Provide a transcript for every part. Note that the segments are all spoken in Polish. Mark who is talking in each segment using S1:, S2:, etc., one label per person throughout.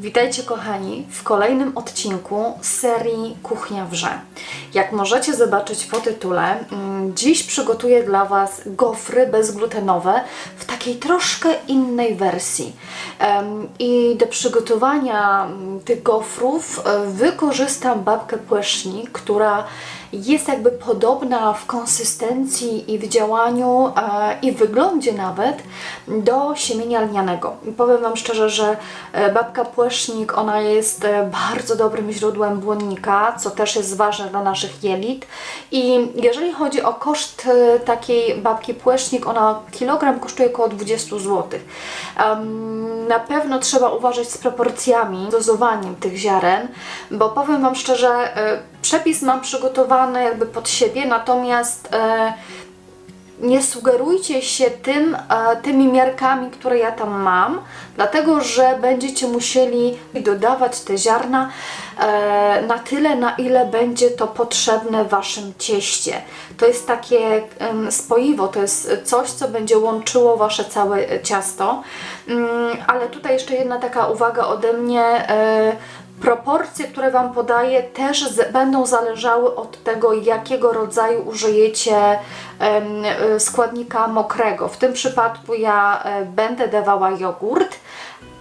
S1: Witajcie kochani w kolejnym odcinku serii Kuchnia Wrze. Jak możecie zobaczyć po tytule, mm, dziś przygotuję dla Was gofry bezglutenowe w takiej troszkę innej wersji. I do przygotowania mm, tych gofrów e, wykorzystam babkę płesznik, która jest jakby podobna w konsystencji i w działaniu e, i w wyglądzie nawet do siemienia lnianego. I powiem Wam szczerze, że e, babka płesznik, ona jest e, bardzo dobrym źródłem błonnika, co też jest ważne dla naszych jelit. I jeżeli chodzi o koszt takiej babki płesznik, ona kilogram kosztuje około 20 zł. Na pewno trzeba uważać z proporcjami, dozowaniem tych ziaren, bo powiem Wam szczerze, przepis mam przygotowany jakby pod siebie, natomiast e, nie sugerujcie się tym, e, tymi miarkami, które ja tam mam, dlatego że będziecie musieli dodawać te ziarna na tyle, na ile będzie to potrzebne Waszym cieście. To jest takie spoiwo, to jest coś, co będzie łączyło Wasze całe ciasto. Mm, Ale tutaj jeszcze jedna taka uwaga ode mnie. e, Proporcje, które Wam podaję, też będą zależały od tego, jakiego rodzaju użyjecie e, składnika mokrego. W tym przypadku ja e, będę dawała jogurt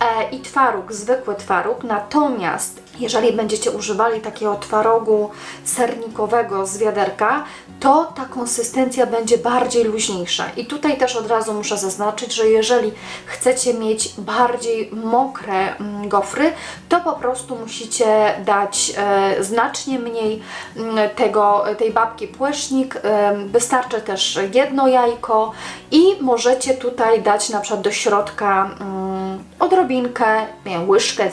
S1: e, i twaróg, zwykły twaróg. Natomiast jeżeli będziecie używali takiego twarogu sernikowego z wiaderka, to ta konsystencja będzie bardziej luźniejsza. I tutaj też od razu muszę zaznaczyć, że jeżeli chcecie mieć bardziej mokre mm, gofry, to po prostu musicie dać e, znacznie mniej mm, tego, tej babki płesznik. E, wystarczy też jedno jajko i możecie tutaj dać na przykład do środka mm, odrobinkę, nie łyżkę,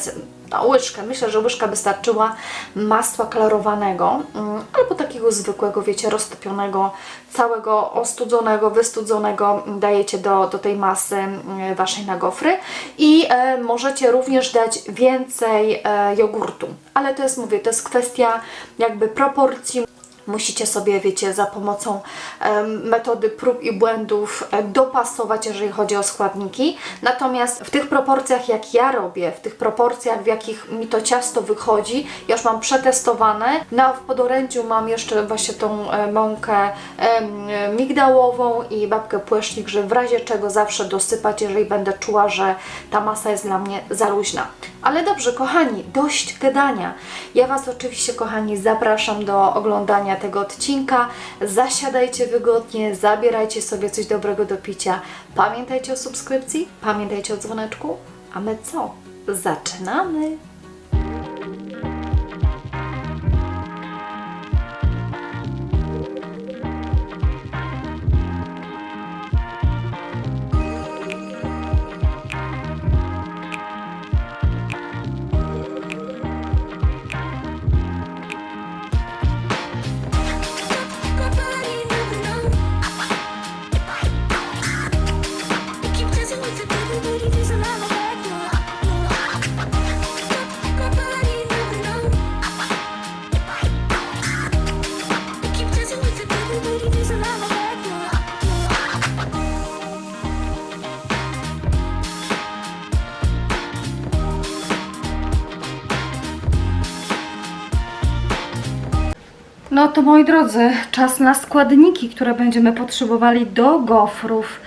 S1: no, łyżkę, myślę, że łyżka wystarczyła masła klarowanego mm, albo takiego zwykłego, wiecie, roztopionego, całego ostudzonego, wystudzonego mm, dajecie do, do tej masy mm, Waszej na gofry i e, możecie również dać więcej e, jogurtu, ale to jest, mówię, to jest kwestia jakby proporcji. Musicie sobie, wiecie, za pomocą metody prób i błędów e, dopasować, jeżeli chodzi o składniki. Natomiast w tych proporcjach, jak ja robię, w tych proporcjach, w jakich mi to ciasto wychodzi, ja już mam przetestowane. Na w podorędziu mam jeszcze właśnie tą e, mąkę migdałową i babkę płesznik, że w razie czego zawsze dosypać, jeżeli będę czuła, że ta masa jest dla mnie za luźna. Ale dobrze, kochani, dość gadania. Ja Was oczywiście, kochani, zapraszam do oglądania tego odcinka. Zasiadajcie wygodnie, zabierajcie sobie coś dobrego do picia. Pamiętajcie o subskrypcji, pamiętajcie o dzwoneczku. A my co? Zaczynamy! No to moi drodzy, czas na składniki, które będziemy potrzebowali do gofrów.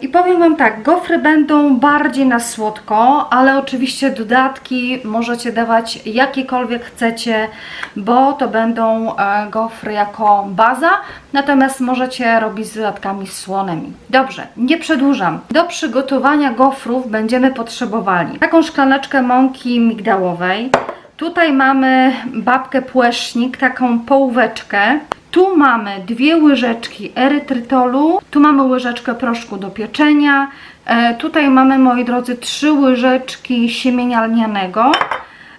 S1: I powiem Wam tak, gofry będą bardziej na słodko, ale oczywiście dodatki możecie dawać jakiekolwiek chcecie, bo to będą e, gofry jako baza, natomiast możecie robić z dodatkami słonymi. Dobrze, nie przedłużam. Do przygotowania gofrów będziemy potrzebowali taką szklaneczkę mąki migdałowej, Tutaj mamy babkę płesznik, taką połóweczkę. Tu mamy dwie łyżeczki erytrytolu, tu mamy łyżeczkę proszku do pieczenia, e, tutaj mamy, moi drodzy, trzy łyżeczki siemienia lnianego.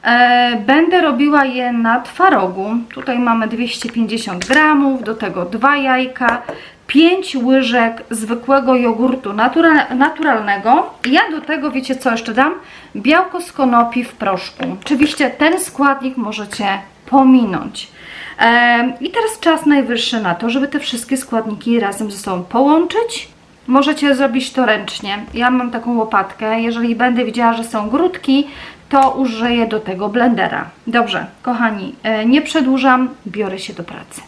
S1: E, będę robiła je na twarogu. Tutaj mamy 250 gramów, do tego dwa jajka, 5 łyżek zwykłego jogurtu natura- naturalnego. Ja do tego, wiecie co jeszcze dam? Białko z konopi w proszku. Oczywiście ten składnik możecie pominąć. I teraz czas najwyższy na to, żeby te wszystkie składniki razem ze sobą połączyć. Możecie zrobić to ręcznie. Ja mam taką łopatkę. Jeżeli będę widziała, że są grudki,
S2: to użyję do tego blendera. Dobrze, kochani, e, nie przedłużam, biorę się do pracy.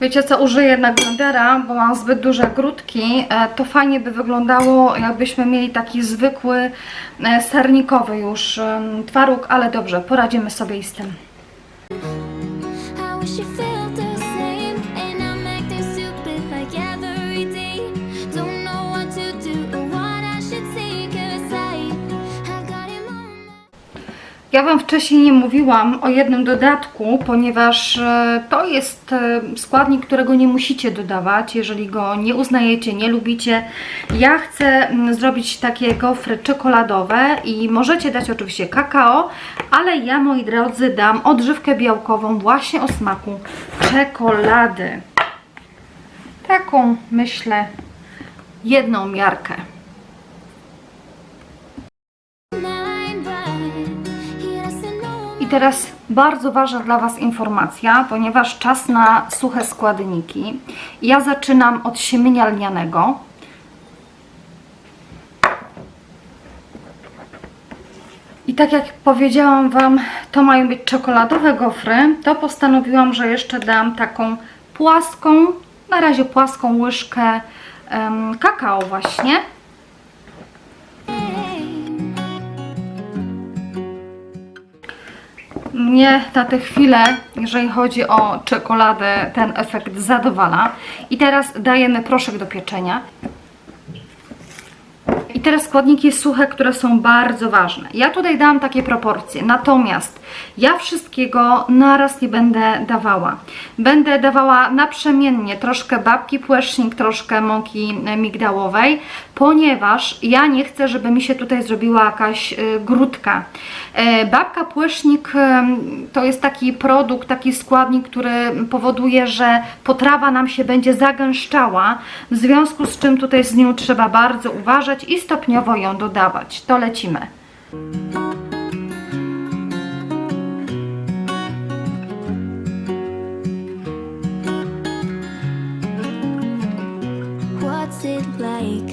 S2: Wiecie co, użyję jednak blendera, bo mam zbyt duże grudki. E, To fajnie by wyglądało, jakbyśmy mieli taki zwykły, e, sernikowy już twaróg, ale dobrze, poradzimy sobie i z tym. Ja Wam wcześniej nie mówiłam o jednym dodatku, ponieważ e, to jest e, składnik, którego nie musicie dodawać, jeżeli go nie uznajecie, nie lubicie. Ja chcę mm, zrobić takie gofry czekoladowe i możecie dać oczywiście kakao, ale ja, moi drodzy, dam odżywkę białkową właśnie o smaku czekolady. Taką, myślę, jedną miarkę. Teraz bardzo ważna dla Was informacja, ponieważ czas na suche składniki. Ja zaczynam od siemienia lnianego. I tak jak powiedziałam Wam, to mają być czekoladowe gofry, to postanowiłam, że jeszcze dam taką płaską, na razie płaską łyżkę em, kakao właśnie. Mnie na tę chwilę, jeżeli chodzi o czekoladę, ten efekt zadowala. I teraz dajemy proszek do pieczenia. I teraz składniki suche, które są bardzo ważne. Ja tutaj dałam takie proporcje, natomiast ja wszystkiego naraz nie będę dawała. Będę dawała naprzemiennie troszkę babki płesznik, troszkę mąki e, migdałowej, ponieważ ja nie chcę, żeby mi się tutaj zrobiła jakaś y, grudka. E, babka płesznik em, to jest taki produkt, taki składnik, który powoduje, że potrawa nam się będzie zagęszczała, w związku z czym tutaj z nią trzeba bardzo uważać i stopniowo ją dodawać. To lecimy.
S3: What's it like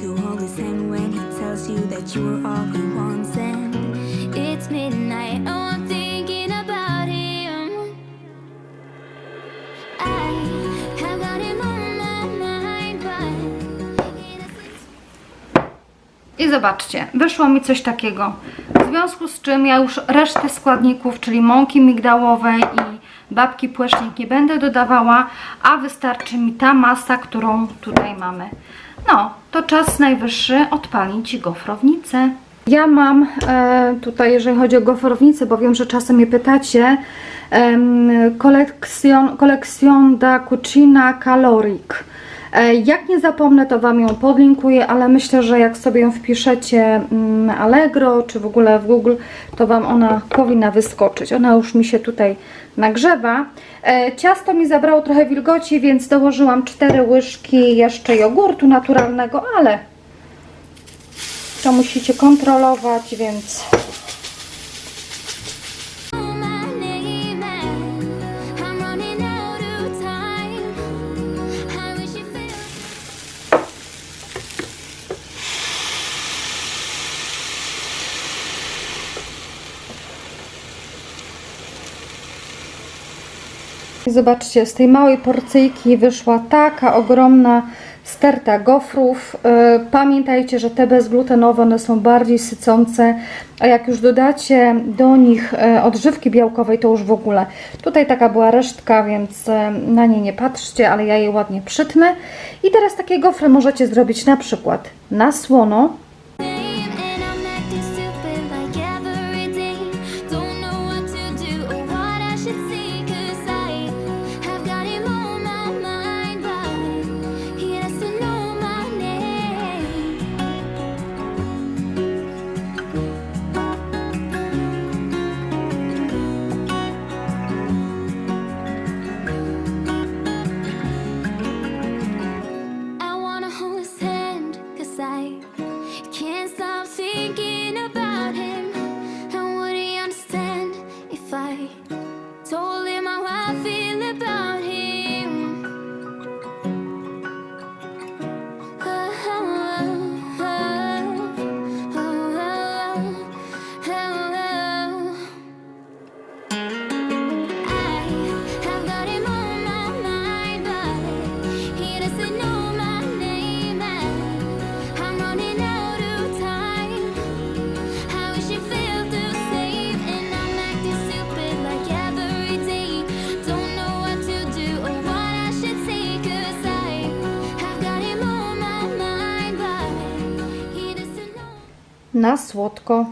S3: to hold his hand when he tells you that you all?
S2: Zobaczcie, wyszło mi coś takiego. W związku z czym ja już resztę składników, czyli mąki migdałowej i babki płesznik nie będę dodawała, a wystarczy mi ta masa, którą tutaj mamy. No, to czas najwyższy odpalić gofrownicę. Ja mam e, tutaj, jeżeli chodzi o gofrownicę, bo wiem, że czasem mnie pytacie, em, kolekcjon, kolekcjon da cucina caloric. E, Jak nie zapomnę, to Wam ją podlinkuję, ale myślę, że jak sobie ją wpiszecie mm, Allegro czy w ogóle w Google, to Wam ona powinna wyskoczyć. Ona już mi się tutaj nagrzewa. E, Ciasto mi zabrało trochę wilgoci, więc dołożyłam 4 łyżki jeszcze jogurtu naturalnego, ale to musicie kontrolować, więc Zobaczcie, z tej małej porcyjki wyszła taka ogromna sterta gofrów. Yy, Pamiętajcie, że te bezglutenowe one są bardziej sycące, a jak już dodacie do nich yy, odżywki białkowej, to już w ogóle. Tutaj taka była resztka, więc yy, na nie nie patrzcie, ale ja je ładnie przytnę. I teraz takie gofry możecie zrobić na przykład na słono,
S1: Na słodko